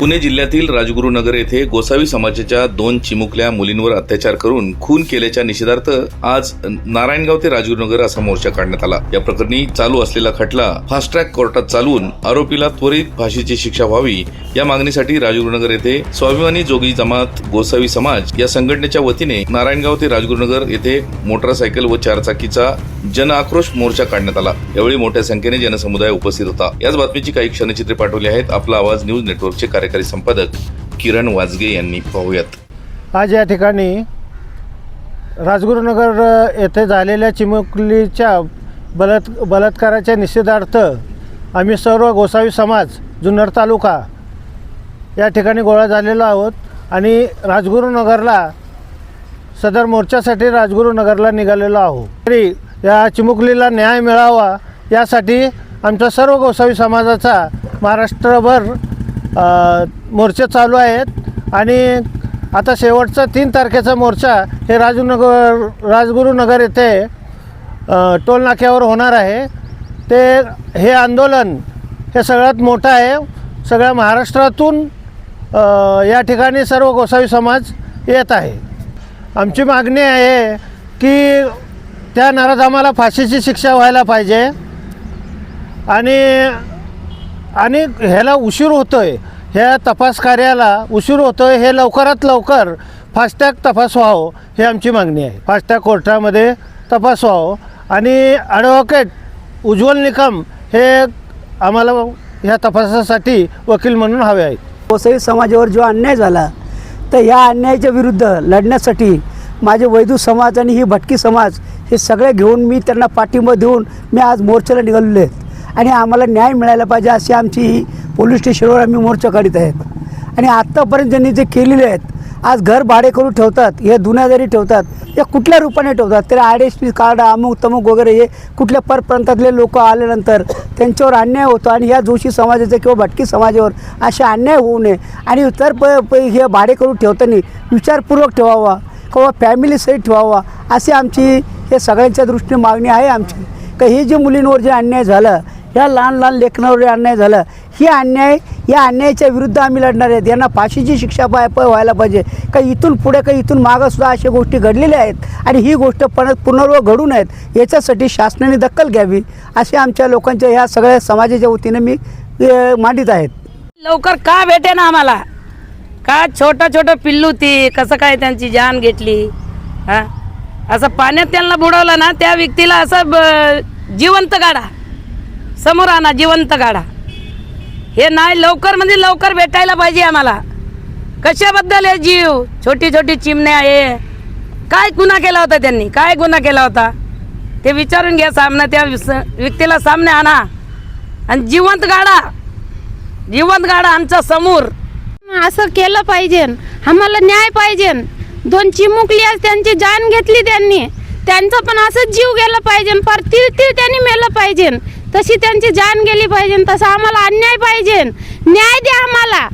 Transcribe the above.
पुणे जिल्ह्यातील राजगुरुनगर येथे गोसावी समाजाच्या दोन चिमुकल्या मुलींवर अत्याचार करून खून केल्याच्या निषेधार्थ आज नारायणगाव ते राजगुरुनगर असा मोर्चा काढण्यात आला. या प्रकरणी चालू असलेला खटला फास्ट ट्रॅक कोर्टात चालवून आरोपीला त्वरित फाशीची शिक्षा व्हावी या मागणीसाठी राजगुरुनगर येथे स्वाभिमानी जोगी जमात गोसावी समाज या संघटनेच्या वतीने नारायणगाव ते राजगुरुनगर येथे मोटारसायकल व चारचाकीचा जन आक्रोश मोर्चा काढण्यात आला. यावेळी मोठ्या संख्येने जनसमुदाय उपस्थित होता. याच बातमीची काही क्षणचित्रे पाठवली आहेत. आपला आवाज न्यूज नेटवर्कचे कार्यकारी संपादक किरण वाजगे यांनी पाहूयात. आज या ठिकाणी राजगुरुनगर येथे झालेल्या चिमुकलीच्या बलात् बलात्काराच्या निषेधार्थ आम्ही सर्व गोसावी समाज जुन्नर तालुका या ठिकाणी गोळा झालेलो आहोत आणि राजगुरुनगरला सदर मोर्चासाठी राजगुरुनगरला निघालेलो आहोत. तरी या चिमुकलीला न्याय मिळावा यासाठी आमच्या सर्व गोसावी समाजाचा महाराष्ट्रभर मोर्चे चालू आहेत. आणि आता शेवटचा तीन तारखेचा मोर्चा हे राजूनगर राजगुरुनगर येथे टोलनाक्यावर टोल नाक्यावर होणार आहे. ते हे आंदोलन हे सगळ्यात मोठं आहे. सगळ्या महाराष्ट्रातून या ठिकाणी सर्व गोसावी समाज येत आहे. आमची मागणी आहे की त्या नराधामाला फाशीची शिक्षा व्हायला पाहिजे. आणि आणि ह्याला उशीर होतो आहे ह्या तपास कार्याला उशीर होतो आहे हे लवकरात लवकर फास्टॅग तपास व्हावं ही आमची मागणी आहे. फास्टॅग कोर्टामध्ये तपास व्हावं. आणि ॲडव्होकेट उज्ज्वल निकम हे आम्हाला ह्या तपासासाठी वकील म्हणून हवे आहेत. वसई समाजावर जो अन्याय झाला तर या अन्यायाच्या विरुद्ध लढण्यासाठी माझे वैदू समाज आणि ही भटकी समाज हे सगळे घेऊन मी त्यांना पाठिंबा देऊन मी आज मोर्चाला निघालेले आहेत आणि आम्हाला न्याय मिळायला पाहिजे अशी आमची ही पोलीस स्टेशनवर आम्ही मोर्चा काढत आहेत. आणि आत्तापर्यंत त्यांनी जे केलेले आहेत आज घर भाडे करून ठेवतात हे दुनियादारी ठेवतात या कुठल्या रूपाने ठेवतात तरी आर एस पी कार्ड अमुक तमुक वगैरे हे कुठल्या परप्रांतातले लोक आल्यानंतर त्यांच्यावर अन्याय होतो आणि ह्या जोशी समाजाचा किंवा भटकी समाजावर असे अन्याय होऊ नये. आणि तर प हे भाडे करून ठेवताना विचारपूर्वक ठेवावा किंवा फॅमिलीसहित ठेवावा अशी आमची हे सगळ्यांच्या दृष्टीने मागणी आहे आमची. का हे जे मुलींवर जे अन्याय झालं ह्या लहान लहान लेखनावर अन्याय झालं. ही अन्याय या अन्यायाच्या विरुद्ध आम्ही लढणार आहेत. यांना फाशीची शिक्षा पाय प- व्हायला पाहिजे. का इथून पुढे का इथून मागंसुद्धा अशा गोष्टी घडलेल्या आहेत. आणि ही गोष्ट पण पुनर्व घडू नयेत. याच्यासाठी शासनाने दखल घ्यावी असे आमच्या लोकांच्या ह्या सगळ्या समाजाच्या वतीने मी मांडित आहेत. लवकर का भेटे ना आम्हाला? का छोटं छोटं पिल्लू ती? कसं काय त्यांची जान घेतली? हां? असं पाण्यात त्यांना बुडवलं ना त्या व्यक्तीला असं ब- जिवंत काढा. समोर आणा जिवंत गाडा हे नाही लवकर म्हणजे लवकर भेटायला पाहिजे आम्हाला. कशाबद्दल हे जीव? छोटी छोटी चिमण्या आहे काय गुन्हा केला होता त्यांनी? काय गुन्हा केला होता? ते विचारून घ्या सामना त्या व्यक्तीला सामने आणा. आणि जिवंत गाडा जिवंत गाडा आमच्यासमोर. असं केलं पाहिजे. आम्हाला न्याय पाहिजे. दोन चिमुकली आज त्यांची जान घेतली त्यांनी. त्यांचा पण असंच जीव गेला पाहिजे. पर ती ती त्यांनी मेलं पाहिजे. तशी त्यांची जान गेली पाहिजे तसं आम्हाला अन्याय पाहिजे. न्याय द्या आम्हाला.